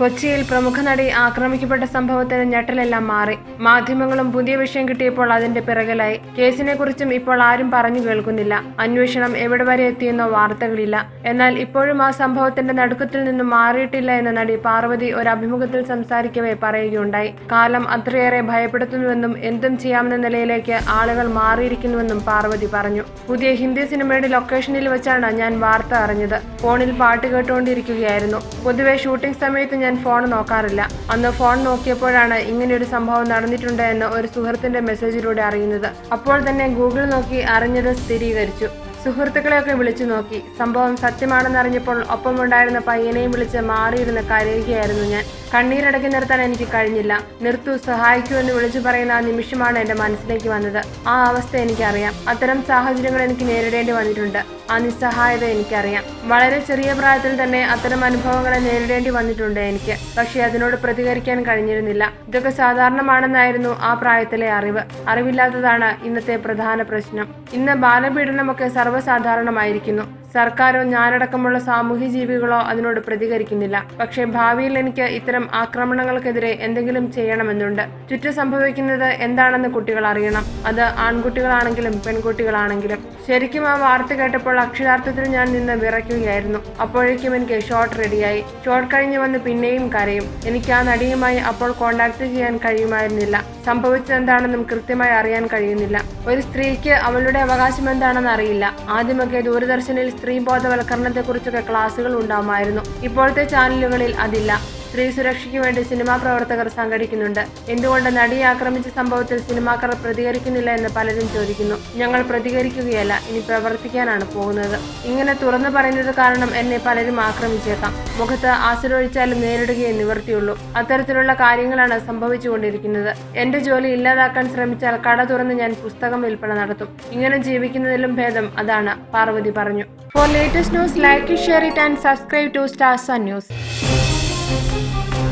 കൊച്ചിയിൽ പ്രമുഖ നടി ആക്രമിക്കപ്പെട്ട സംഭവത്തിന് ഞെട്ടലെല്ലാം മാറി. മാധ്യമങ്ങളും പുതിയ വിഷയം കിട്ടിയപ്പോൾ അതിന്റെ പിറകിലായി. കേസിനെ കുറിച്ചും ഇപ്പോൾ ആരും പറഞ്ഞു കേൾക്കുന്നില്ല. അന്വേഷണം എവിടെ വരെ എത്തിയെന്നോ വാർത്തകളില്ല. എന്നാൽ ഇപ്പോഴും ആ സംഭവത്തിന്റെ നടുക്കത്തിൽ നിന്നും മാറിയിട്ടില്ല എന്ന നടി പാർവതി ഒരു അഭിമുഖത്തിൽ സംസാരിക്കവേ പറയുകയുണ്ടായി. കാലം അത്രയേറെ ഭയപ്പെടുത്തുന്നുവെന്നും എന്തും ചെയ്യാമെന്ന നിലയിലേക്ക് ആളുകൾ മാറിയിരിക്കുന്നുവെന്നും പാർവതി പറഞ്ഞു. പുതിയ ഹിന്ദി സിനിമയുടെ ലൊക്കേഷനിൽ വെച്ചാണ് ഞാൻ വാർത്ത അറിഞ്ഞത്. ഫോണിൽ പാട്ട് കേട്ടുകൊണ്ടിരിക്കുകയായിരുന്നു. പൊതുവെ ഷൂട്ടിംഗ് സമയത്ത് ഞാൻ ഫോൺ നോക്കാറില്ല. അന്ന് ഫോൺ നോക്കിയപ്പോഴാണ് ഇങ്ങനെയൊരു സംഭവം നടന്നിട്ടുണ്ട് എന്ന് ഒരു സുഹൃത്തിന്റെ മെസ്സേജിലൂടെ അറിയുന്നത്. അപ്പോൾ തന്നെ ഗൂഗിൾ നോക്കി അറിഞ്ഞത് സ്ഥിരീകരിച്ചു. സുഹൃത്തുക്കളെയൊക്കെ വിളിച്ചു നോക്കി. സംഭവം സത്യമാണെന്നറിഞ്ഞപ്പോൾ ഒപ്പമുണ്ടായിരുന്ന പയ്യനെയും വിളിച്ച് മാറിയിരുന്ന് കരയുകയായിരുന്നു ഞാൻ. കണ്ണീരടക്കി നിർത്താൻ എനിക്ക് കഴിഞ്ഞില്ല. നിർത്തു സഹായിക്കൂ എന്ന് വിളിച്ചു പറയുന്ന ആ നിമിഷമാണ് എന്റെ മനസ്സിലേക്ക് വന്നത്. ആ അവസ്ഥ എനിക്കറിയാം. അത്തരം സാഹചര്യങ്ങൾ എനിക്ക് നേരിടേണ്ടി വന്നിട്ടുണ്ട്. ആ നിസ്സഹായത എനിക്കറിയാം. വളരെ ചെറിയ പ്രായത്തിൽ തന്നെ അത്തരം അനുഭവങ്ങളെ നേരിടേണ്ടി വന്നിട്ടുണ്ട് എനിക്ക്. പക്ഷേ അതിനോട് പ്രതികരിക്കാൻ കഴിഞ്ഞിരുന്നില്ല. ഇതൊക്കെ സാധാരണമാണെന്നായിരുന്നു ആ പ്രായത്തിലെ അറിവ്. അറിവില്ലാത്തതാണ് ഇന്നത്തെ പ്രധാന പ്രശ്നം. ഇന്ന് ബാലപീഡനമൊക്കെ സർവസാധാരണമായിരിക്കുന്നു. സർക്കാരോ ഞാനടക്കമുള്ള സാമൂഹ്യ ജീവികളോ അതിനോട് പ്രതികരിക്കുന്നില്ല. പക്ഷേ ഭാവിയിൽ എനിക്ക് ഇത്തരം ആക്രമണങ്ങൾക്കെതിരെ എന്തെങ്കിലും ചെയ്യണമെന്നുണ്ട്. ചുറ്റും സംഭവിക്കുന്നത് എന്താണെന്ന് കുട്ടികൾ അറിയണം. അത് ആൺകുട്ടികളാണെങ്കിലും പെൺകുട്ടികളാണെങ്കിലും. ശരിക്കും ആ വാർത്ത കേട്ടപ്പോൾ അക്ഷരാർത്ഥത്തിൽ ഞാൻ നിന്ന് വിറയ്ക്കുകയായിരുന്നു. അപ്പോഴേക്കും എനിക്ക് ഷോട്ട് റെഡിയായി ഷോട്ട് കഴിഞ്ഞ് വന്ന് പിന്നെയും കരയും. എനിക്ക് ആ നടിയുമായി അപ്പോൾ കോണ്ടാക്ട് ചെയ്യാൻ കഴിയുമായിരുന്നില്ല. സംഭവിച്ചതെന്താണെന്നും കൃത്യമായി അറിയാൻ കഴിയുന്നില്ല. ഒരു സ്ത്രീക്ക് അവളുടെ അവകാശം എന്താണെന്ന് അറിയില്ല. ആദ്യമൊക്കെ ദൂരദർശനിൽ സ്ത്രീ ബോധവൽക്കരണത്തെക്കുറിച്ചൊക്കെ ക്ലാസുകൾ ഉണ്ടാവുമായിരുന്നു. ഇപ്പോഴത്തെ ചാനലുകളിൽ അതില്ല. സ്ത്രീ സുരക്ഷയ്ക്ക് വേണ്ടി സിനിമാ പ്രവർത്തകർ സംഘടിക്കുന്നുണ്ട്. എന്തുകൊണ്ട് നടിയെ ആക്രമിച്ച സംഭവത്തിൽ സിനിമാക്കാർ പ്രതികരിക്കുന്നില്ല എന്ന് പലരും ചോദിക്കുന്നു. ഞങ്ങൾ പ്രതികരിക്കുകയല്ല ഇനി പ്രവർത്തിക്കാനാണ് പോകുന്നത്. ഇങ്ങനെ തുറന്നു പറയുന്നത് കാരണം എന്നെ പലരും ആക്രമിച്ചേക്കാം. മുഖത്ത് ആസിഡൊഴിച്ചാലും നേരിടുകയേ നിവർത്തിയുള്ളൂ അത്തരത്തിലുള്ള കാര്യങ്ങളാണ് സംഭവിച്ചുകൊണ്ടിരിക്കുന്നത്. എന്റെ ജോലി ഇല്ലാതാക്കാൻ ശ്രമിച്ചാൽ കട തുറന്ന് ഞാൻ പുസ്തകം വിൽപ്പന നടത്തും. ഇങ്ങനെ ജീവിക്കുന്നതിലും ഭേദം അതാണ് പാർവതി പറഞ്ഞു. For latest news like share it and subscribe to stars news Música